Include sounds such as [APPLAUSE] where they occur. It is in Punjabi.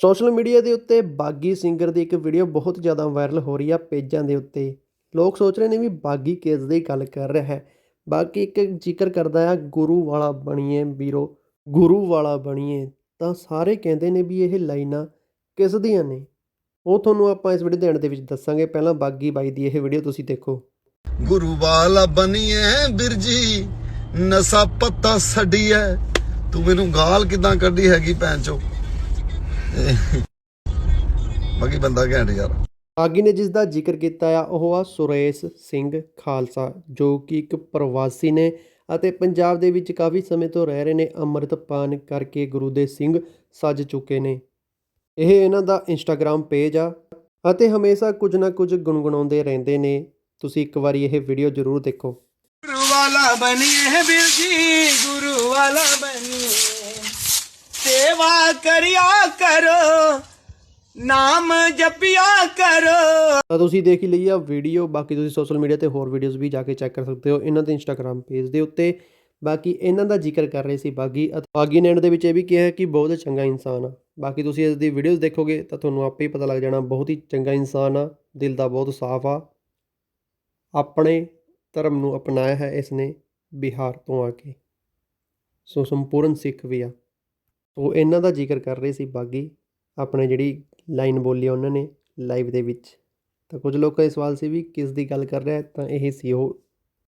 ਸੋਸ਼ਲ ਮੀਡੀਆ ਦੇ ਉੱਤੇ ਬਾਗੀ ਸਿੰਗਰ ਦੀ ਇੱਕ ਵੀਡੀਓ ਬਹੁਤ ਜ਼ਿਆਦਾ ਵਾਇਰਲ ਹੋ ਰਹੀ ਆ ਪੇਜਾਂ ਦੇ ਉੱਤੇ। ਲੋਕ ਸੋਚ ਰਹੇ ਨੇ ਵੀ ਬਾਗੀ ਕਿਸ ਦੀ ਗੱਲ ਕਰ ਰਿਹਾ ਹੈ। ਬਾਕੀ ਇੱਕ ਜ਼ਿਕਰ ਕਰਦਾ ਆ, ਗੁਰੂ ਵਾਲਾ ਬਣੀਏ ਵੀਰੋ, ਗੁਰੂ ਵਾਲਾ ਬਣੀਏ। ਤਾਂ ਸਾਰੇ ਕਹਿੰਦੇ ਨੇ ਵੀ ਇਹ ਲਾਈਨਾਂ ਕਿਸ ਦੀਆਂ ਨੇ? ਉਹ ਤੁਹਾਨੂੰ ਆਪਾਂ ਇਸ ਵੀਡੀਓ ਦੇ ਐਂਡ ਦੇ ਵਿੱਚ ਦੱਸਾਂਗੇ। ਪਹਿਲਾਂ ਬਾਗੀ ਬਾਈ ਦੀ ਇਹ ਵੀਡੀਓ ਤੁਸੀਂ ਦੇਖੋ। ਗੁਰੂ ਵਾਲਾ ਬਣੀਏ ਬਿਰਜੀ ਨਸਾ ਪੱਤਾ ਛੱਡੀ ਤੂੰ ਮੈਨੂੰ ਗਾਲ ਕਿਦਾਂ ਕੱਢੀ ਹੈਗੀ ਭੈਣ ਚੋ [LAUGHS] ਬਾਕੀ ਬੰਦਾ ਘੈਂਟ ਯਾਰ। ਬਾਗੀ ਨੇ ਜਿਸ ਦਾ ਜ਼ਿਕਰ ਕੀਤਾ ਆ ਉਹ ਆ ਸੁਰੇਸ਼ ਸਿੰਘ ਖਾਲਸਾ ਜੋ ਕਿ ਇੱਕ ਪ੍ਰਵਾਸੀ ਨੇ ਅਤੇ ਪੰਜਾਬ ਦੇ ਵਿੱਚ ਕਾਫੀ ਸਮੇਂ ਤੋਂ ਰਹਿ ਰਹੇ ਨੇ ਅੰਮ੍ਰਿਤ ਪਾਨ ਕਰਕੇ ਗੁਰੂ ਦੇ ਸਿੰਘ ਸੱਜ ਚੁੱਕੇ ਨੇ। ਇਹ ਇਹਨਾਂ ਦਾ ਇੰਸਟਾਗ੍ਰam ਪੇਜ ਆ ਅਤੇ ਹਮੇਸ਼ਾ ਕੁਝ ਨਾ ਕੁਝ ਗੁੰਗਣਾਉਂਦੇ ਰਹਿੰਦੇ ਨੇ। ਤੁਸੀਂ ਇੱਕ ਵਾਰੀ ਇਹ ਵੀਡੀਓ ਜ਼ਰੂਰ ਦੇਖੋ। ਗੁਰੂ ਵਾਲਾ ਬਣੀਏ ਵੀਰ ਜੀ ਗੁਰੂ ਵਾਲਾ ਬਣੀਏ ਕਰਿਆ ਕਰੋ, ਨਾਮ ਜਪਿਆ ਕਰੋ। ਤਾਂ ਤੁਸੀਂ ਦੇਖ ਹੀ ਲਈ ਆ ਵੀਡੀਓ ਬਾਕੀ ਤੁਸੀਂ ਸੋਸ਼ਲ ਮੀਡੀਆ ਤੇ ਹੋਰ ਵੀਡੀਓਜ਼ ਵੀ ਜਾ ਕੇ ਚੈੱਕ ਕਰ ਸਕਦੇ ਹੋ। ਇਹਨਾਂ ਦੇ ਇੰਸਟਾਗ੍ਰam ਪੇਜ ਦੇ ਉੱਤੇ। ਬਾਕੀ ਇਹਨਾਂ ਦਾ ਜ਼ਿਕਰ ਕਰ ਰਹੇ ਸੀ ਬਾਗੀ। ਅਤੇ ਬਾਗੀ ਨੇ end ਦੇ ਵਿੱਚ ਇਹ ਵੀ ਕਿਹਾ ਕਿ ਬਹੁਤ ਚੰਗਾ ਇਨਸਾਨ ਆ। ਬਾਕੀ ਤੁਸੀਂ ਇਸ ਦੀ ਵੀਡੀਓਜ਼ ਦੇਖੋਗੇ ਤਾਂ ਤੁਹਾਨੂੰ ਆਪੇ ਹੀ ਪਤਾ ਲੱਗ ਜਾਣਾ, ਬਹੁਤ ਹੀ ਚੰਗਾ ਇਨਸਾਨ ਆ। ਦਿਲ ਦਾ ਬਹੁਤ ਸਾਫ਼ ਆ। ਆਪਣੇ ਧਰਮ ਨੂੰ ਅਪਣਾਇਆ ਹੈ ਇਸ ਨੇ ਬਿਹਾਰ ਤੋਂ ਆ ਕੇ। ਸੋ ਸੰਪੂਰਨ ਸਿੱਖ ਵੀ ਆ। ਸੋ ਇਹਨਾਂ ਦਾ ਜ਼ਿਕਰ ਕਰ ਰਹੇ ਸੀ ਬਾਗੀ, ਆਪਣੇ ਜਿਹੜੀ ਲਾਈਨ ਬੋਲੀ ਆ ਉਹਨਾਂ ਨੇ ਲਾਈਵ ਦੇ ਵਿੱਚ। ਤਾਂ ਕੁਝ ਲੋਕਾਂ ਦੇ ਸਵਾਲ ਸੀ ਵੀ ਕਿਸ ਦੀ ਗੱਲ ਕਰ ਰਿਹਾ ਤਾਂ ਇਹ ਸੀ ਉਹ